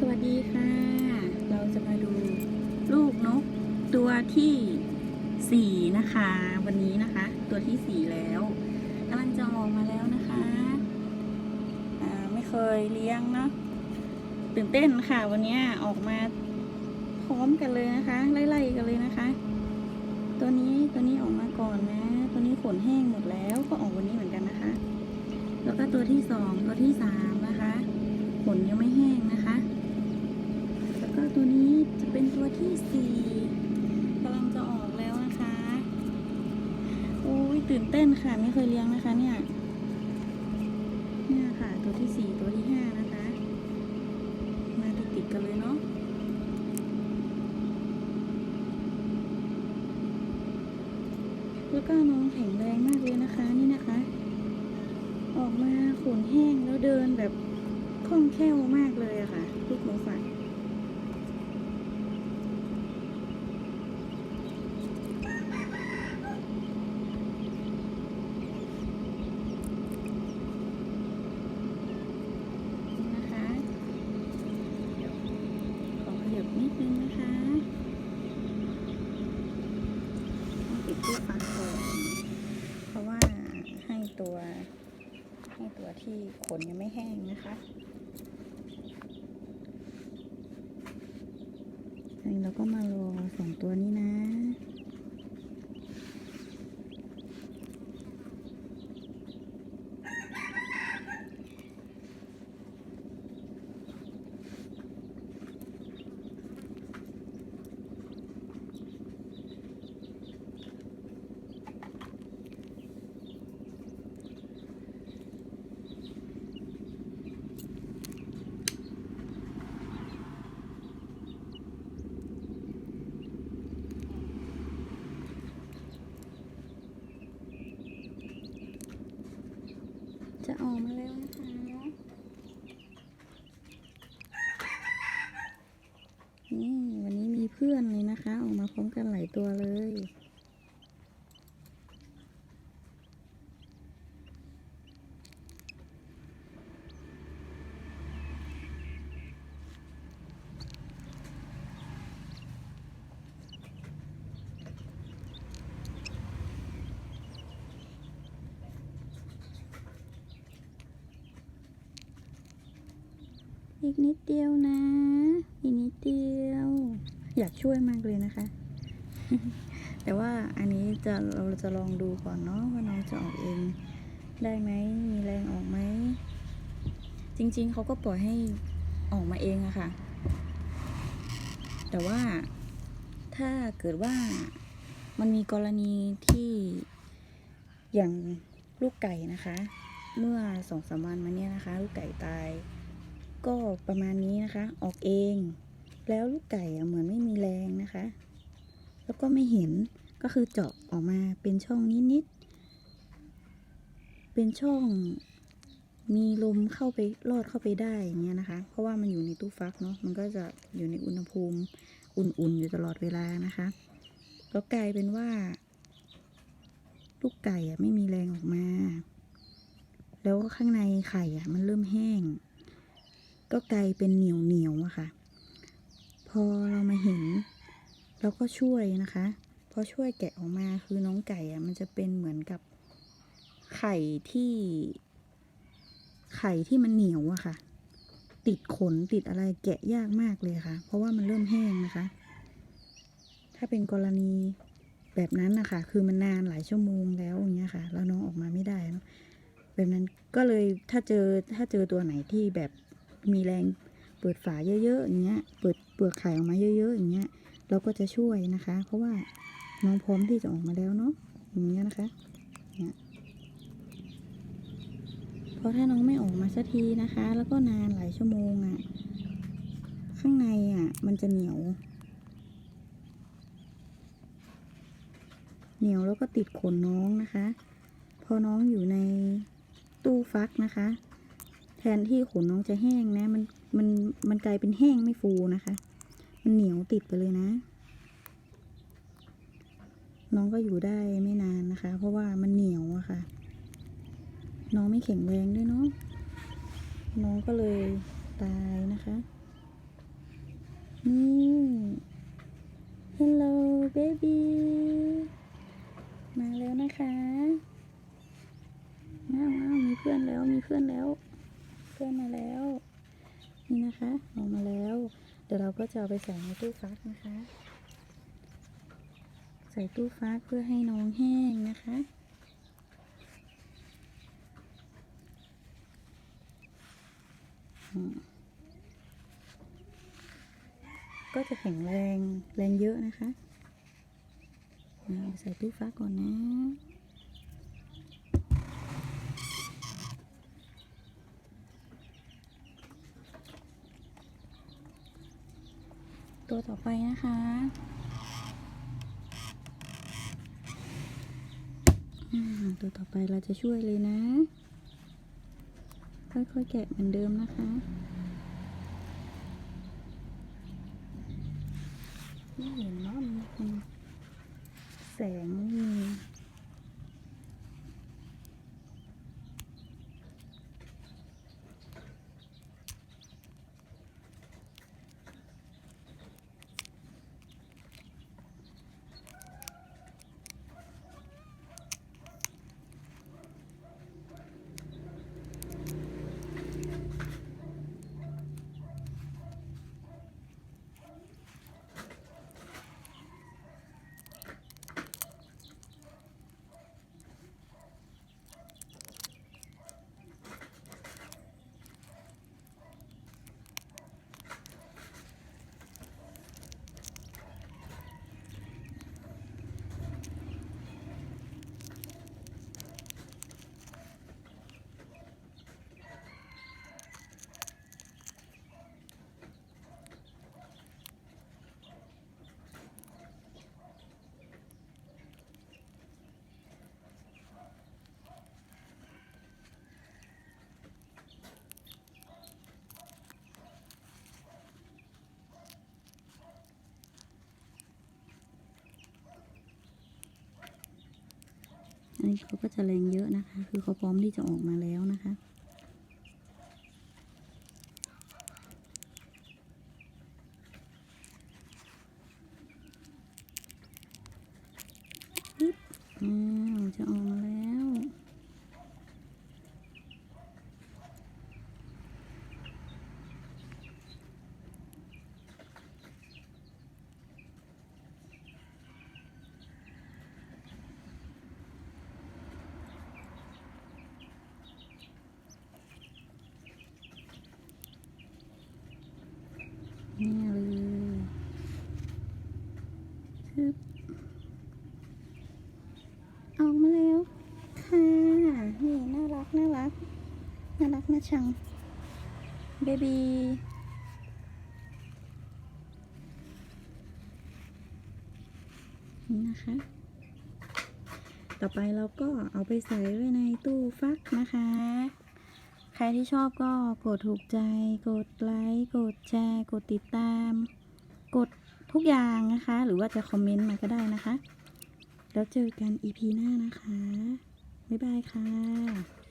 สวัสดีค่ะ เราจะมาดูลูกนกตัวที่สี่นะคะ วันนี้นะคะ ตัวที่สี่แล้วกำลังจะออกมาแล้วนะคะอ่าไม่เคยเลี้ยงเนาะตื่นเต้นค่ะ วันนี้ออกมาพร้อมกันเลยนะคะ ไล่ๆกันเลยนะคะ ตัวนี้ตัวนี้ออกมาก่อนนะ ตัวนี้ขนแห้งหมดแล้วก็ออกวันนี้เหมือนกันนะคะ แล้วก็ตัวที่สองตัวที่สามนะคะขนยังไม่แห้งนะคะ แล้วก็ตัวนี้จะเป็น ตัวที่สี่กำลังจะออกแล้วนะคะโอ้ยตื่นเต้นค่ะ ไม่เคยเลี้ยงนะคะเนี่ย เนี่ยค่ะ ตัวที่สี่ตัวที่ห้านะคะ มาติดติดกันเลยเนาะแล้วก็น้องแข็งแรงมากเลยนะคะนี่นะคะ ออกมาขนแห้งแล้วเดินแบบคล่องแคล่วมากเลยอะค่ะ ลูกหนูฝัน นะคะขอขยับนิดนึงนะคะ ที่ฟัก่องเพราะว่าให้ตัว ให้ตัวที่ขนยังไม่แห้งนะคะอันนี้เราก็มารอสองตัวนี้นะ จะออกมาแล้วนะคะ นี่วันนี้มีเพื่อนเลยนะคะ ออกมาพร้อมกันหลายตัวเลย อีกนิดเดียวนะ อีกนิดเดียว อยากช่วยมากเลยนะคะ แต่ว่าอันนี้จะเราจะลองดูก่อนเนาะว่าน้องจะออกเอง ได้ไหมมีแรงออกไหม จริงๆเขาก็ปล่อยให้ออกมาเองอะค่ะ แต่ว่าถ้าเกิดว่ามันมีกรณีที่อย่างลูกไก่นะคะ เมื่อสองสามวันมาเนี้ยนะคะ ลูกไก่ตาย ก็ประมาณนี้นะคะ ออกเอง แล้วลูกไก่อะเหมือนไม่มีแรงนะคะ แล้วก็ไม่เห็นก็คือเจาะออกมาเป็นช่องนิดๆเป็นช่องมีลมเข้าไปลอดเข้าไปได้อย่างเงี้ยนะคะ เพราะว่ามันอยู่ในตู้ฟักเนาะมันก็จะอยู่ในอุณหภูมิอุ่นๆอยู่ตลอดเวลานะคะแล้วกลายเป็นว่า ลูกไก่อะไม่มีแรงออกมา แล้วข้างในไข่อะมันเริ่มแห้ง ก็กลายเป็นเหนียวเหนียวอะค่ะ พอเรามาเห็น เราก็ช่วยนะคะพอช่วยแกะออกมาคือน้องไก่อะมันจะเป็นเหมือนกับไข่ที่ ไข่ที่มันเหนียวอะค่ะ ติดขนติดอะไรแกะยากมากเลยค่ะ เพราะว่ามันเริ่มแห้งนะคะ ถ้าเป็นกรณีแบบนั้นนะคะคือมันนานหลายชั่วโมงแล้วอย่างเงี้ยค่ะ แล้วน้องออกมาไม่ได้แบบนั้นก็เลยถ้าเจอถ้าเจอตัวไหนที่แบบ มีแรงเปิดฝาเยอะๆอย่างเงี้ย เปิดเปลือกไข่ออกมาเยอะ ๆ อย่างเงี้ย เราก็จะช่วยนะคะ เพราะว่าน้องพร้อมที่จะออกมาแล้วเนาะอย่างเงี้ยนะคะเนี่ยเพราะถ้าน้องไม่ออกมาสักทีนะคะ แล้วก็นานหลายชั่วโมงอะ่ะ ข้างในอะ่ะ มันจะเหนียว เหนียวแล้วก็ติดขนน้องนะคะ พอน้องอยู่ในตู้ฟักนะคะ ทนที่ขนน้องจะแห้งนะ มันมันมันกลายเป็นแห้งไม่ฟูนะคะ มันเหนียวติดไปเลยนะ น้องก็อยู่ได้ไม่นานนะคะ เพราะว่ามันเหนียวอะค่ะ น้องไม่แข็งแรงด้วยเนาะน้องก็เลยตายนะคะ นี่ Hello baby มาแล้วนะคะว้าวว้าวมีเพื่อนแล้วมีเพื่อนแล้ว เพื่อนมาแล้ว นี่นะคะออกมาแล้ว เดี๋ยวเราก็จะเอาไปใส่ในตู้ฟักนะคะ ใส่ตู้ฟักเพื่อให้น้องแห้งนะคะก็จะแข็งแรงแรงเยอะนะคะ ใส่ตู้ฟักก่อนนะ ตัวต่อไปนะคะ ตัวต่อไปเราจะช่วยเลยนะ ค่อยๆแกะเหมือนเดิมนะคะไม่เห็นเนาะมันมันแสงไม่มีอั นี้เขาก็จะแรงเยอะนะคะ คือเขาพร้อมที่จะออกมาแล้วนะคะ ปึ๊บอ้าวจะออกมาแล้ว นี่เลยปึ๊บออกมาแล้ว ค่ะ นี่ น่ารัก น่ารัก น่ารัก น่าชัง เบบีนี่นะคะ ต่อไปเราก็เอาไปใส่ไว้ในตู้ฟักนะคะ ใครที่ชอบก็กดถูกใจ กดไลค์ กดแชร์ กดติดตาม กดทุกอย่างนะคะ หรือว่าจะคอมเมนต์มาก็ได้นะคะ แล้วเจอกัน EP หน้านะคะ บ๊ายบายค่ะ